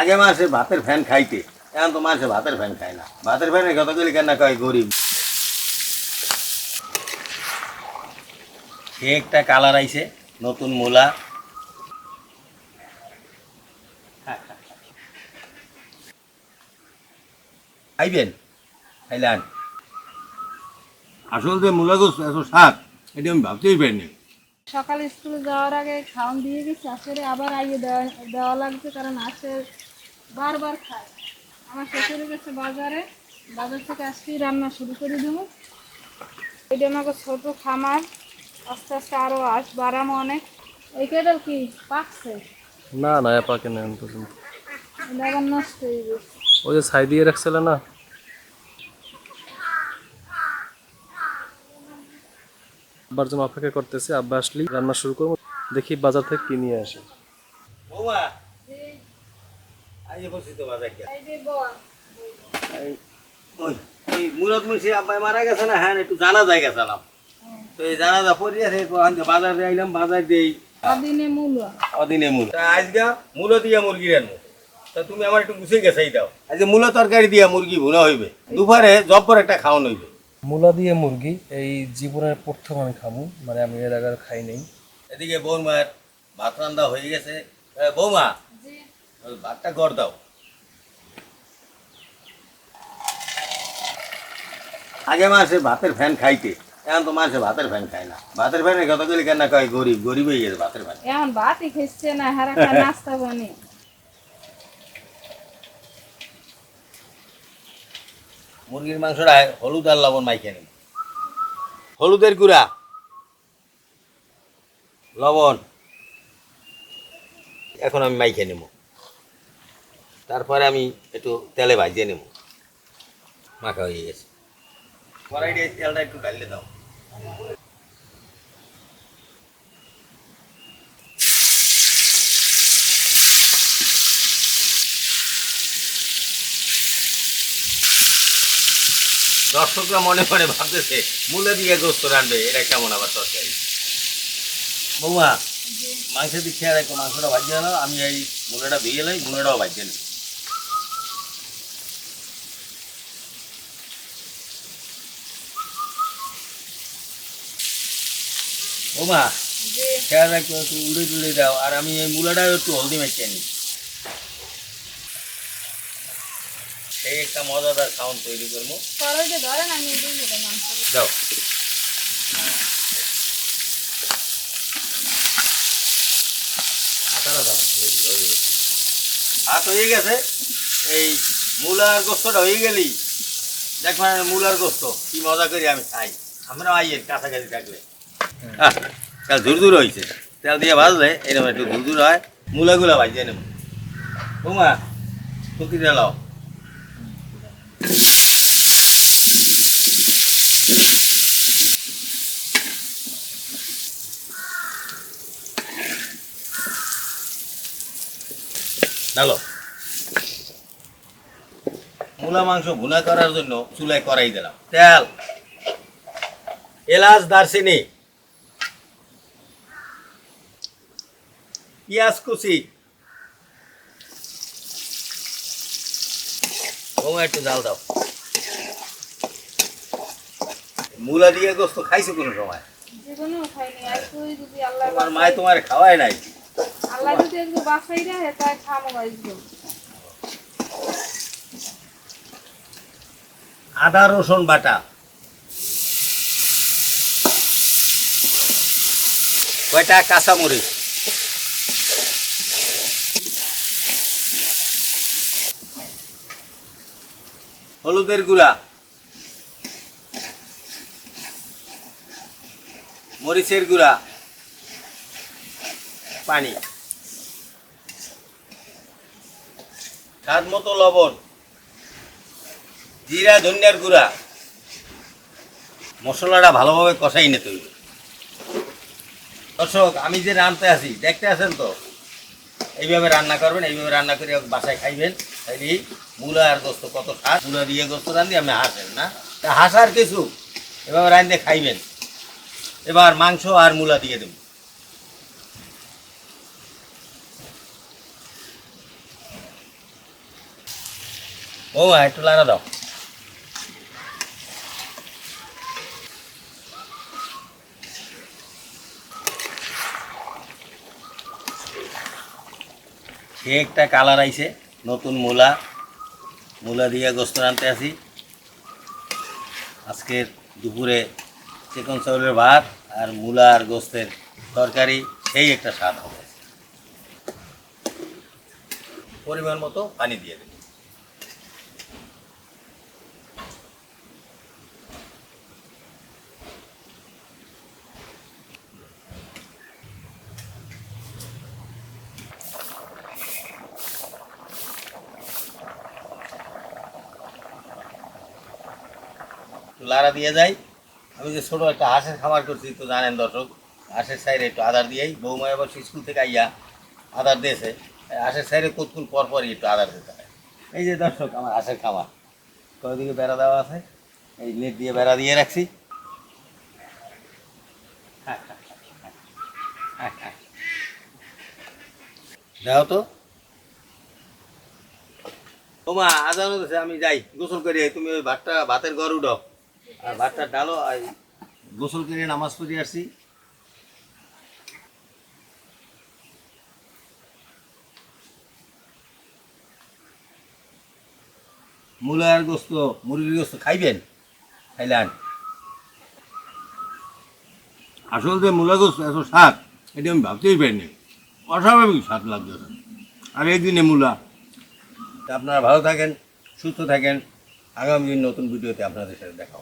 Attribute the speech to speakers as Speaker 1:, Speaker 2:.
Speaker 1: আগে মাসে ভাতের ফ্যান খাইতে, এখন তো মাসে ভাতের ফ্যান খায় না। ভাতের ফ্যানে কতগুলি কেন কয় গরিব? সে একটা কালার আইছে, নতুন মূলা। খাইবেন? খাইলেন আসল যে মূলা গোস এত শাক এটা আমি ভাবতেই পারিনি।
Speaker 2: সকালে স্কুলে যাওয়ার আগে খাওয়ান দিয়ে গেছি, আসলে আবার আইয়ে দেওয়া দেওয়া লাগছে, কারণ আসে বারবার খায়। আমার শ্বশুরে গেছে বাজারে বাজার থেকে আসতেই রান্না শুরু করে দেবো। এটা আমাকে ছোটো খামার আস্তে আস্তে আরও আস বাড়ানো অনেক। এই কেটাল কি পাকছে?
Speaker 3: না না পাকে নেন পর্যন্ত
Speaker 2: আবার নষ্ট হয়ে গেছে।
Speaker 3: ওই যে ছাই দিয়ে রাখছিল না? আব্বার জন্য অপেক্ষা করতেছি আব্বা আসলেই রান্না শুরু করব। দেখি বাজার থেকে কি নিয়ে আসে
Speaker 1: বৌমা বাজার
Speaker 2: এই
Speaker 1: এই- ওই ওই মুরত মুন্সি আব্বাই মারা গেছে না হ্যাঁ একটু জানা যায় গেছিলাম তো এই জানাজা পড়ে আছে বাজারে আইলাম বাজার দেই
Speaker 2: অদিনে মূল্য
Speaker 1: অদিনে মূল। তা আজকা দিয়া মুরগি রান্না তা তুমি আমার একটু গুছিয়ে গেছাই দাও। মূলো তরকারি দিয়া মুরগি ভুনা হইবে। দুপুরে জব্বর একটা খাওয়ান হইবে।
Speaker 3: মূলা দিয়ে মুরগি এই জীবনের প্রথম আমি খাব মানে আমি এর আগে খাই নাই।
Speaker 1: এদিকে বৌমার ভাত রান্না হয়ে গেছে। বৌমা ভাতটা গড় দাও। আগে মাসে ভাতের ফ্যান খাইতে এখন তো মাসে ভাতের ফ্যান খায় না। ভাতের ফ্যানে কতগুলি কেন কয় গরিব গরিব হয়ে গেছে ভাতের ফ্যান।
Speaker 2: এখন ভাতই খেচ্ছে না হারা নাস্তা বানি।
Speaker 1: মুরগির মাংসটা হলুদ আর লবণ মাইখে নিন। হলুদের গুঁড়া লবণ। এখন আমি মাইখে নেব। তারপরে আমি একটু তেলে ভাজিয়ে নেব। মাখা হয়ে গেছে। তেলটা একটু দাও। দর্শকরা মনে মনে ভাবতেছে মূলে দিয়ে গোস্ত রানবে এটা কেমন আবার তরকারি? বৌমা মাংসের দিক খেয়াল রাখো মাংসটা ভাজিয়ে আমি এই মূলাটা ভেজে লাই মূলাটাও ভাজিয়ে নিই বৌমা
Speaker 2: যে
Speaker 1: খেয়াল রাখো একটু উড়ে টুড়ে দাও আর আমি এই মূলাটাও একটু হলদি মাখিয়ে নিই। এই একটা মজাদার সাউন্ড তৈরি করব। দাও। হয়ে। হাত হয়ে গেছে এই মূলার গোস্তটা হয়ে গেলি দেখ মানে মূলার গোস্ত কি মজা করি আমি খাই আমরা আইয়ের কাছাকাছি থাকলে। তেল দূর দূর হয়েছে তেল দিয়ে ভাজলে এরকম একটু দূর দূর হয়, মূলাগুলা ভাজিয়ে নেব। বৌমা টুকি লাও ডালো মূলা মাংস ভুনা করার জন্য চুলায় করাই দিলাম। তেল। এলাচ, দারচিনি। পেঁয়াজ কুচি। একটু জাল দাও। মূলা দিয়ে গোস্ত খাইছো কোনো সময়?
Speaker 2: আল্লাহ
Speaker 1: তোমার মায় তোমার খাওয়ায় নাই?
Speaker 2: আল্লাহ যদি একটু বাসাই রাখে তাই খামো
Speaker 1: আদা রসুন বাটা। কয়টা? কাঁচামরিচ। হলুদের গুঁড়া, মরিচের গুঁড়া, পানি স্বাদ মতো লবণ, জিরা, ধনিয়ার গুঁড়া। মশলাটা ভালোভাবে কষাই নিতে হইবে দর্শক, আমি যে রান্নতে আছি, দেখতে আছেন তো? এইভাবে রান্না করবেন, এইভাবে রান্না করে বাসায় খাইবেন। তাইলে মূলা আর গোস্ত কত স্বাদ মূলা দিয়ে গোস্ত রান্ধি, আমি হাসেন না? তা হাসার কিছু? এভাবে রান্ধে খাইবেন। এবার মাংস আর মূলা দিয়ে দেব। ও মা একটু লাড়া দাও। একটা কালার আইছে। নতুন মূলা মূলা দিয়ে গোস্ত আনতে আসি। আজকের দুপুরে চিকন চাউলের ভাত আর মূলা আর গোস্তের তরকারি, সেই একটা স্বাদ হবে। পরিমাণ মতো পানি দিয়ে দেবে একটু লাড়া দিয়ে যাই। আমি যে ছোটো একটা হাঁসের খাবার করছি, তো জানেন দর্শক, হাঁসের সাইডে একটু আদার দিয়েই বৌমা এবার স্কুল থেকে আইয়া আদার দিয়েছে। হাঁসের সাইডে কতক্ষণ পর পরই একটু আদার দিতে হয়। এই যে দর্শক, আমার হাঁসের খাবার কয়দিকে বেড়া দেওয়া আছে? এই নেট দিয়ে বেড়া দিয়ে রাখছি। দেখো তো। ওমা আজান আমি যাই। গোসল করি, তুমি ওই ভাতটা, ভাতের ঘর উঠো আর ভাতটা ডালো, আর গোসল করে নামাজ পড়ে আসছি মূলার গোস্ত, মুরগির গোস্ত খাইবেন? খাইলেন? আসল যে মূলা গোস্ত, এত স্বাদ, এটা আমি ভাবতেই পারিনি। অস্বাভাবিক স্বাদ লাগছে আর এই দিনে মূলা। আপনারা ভালো থাকেন, সুস্থ থাকেন। আগামী দিন নতুন ভিডিওতে আপনাদের সাথে দেখা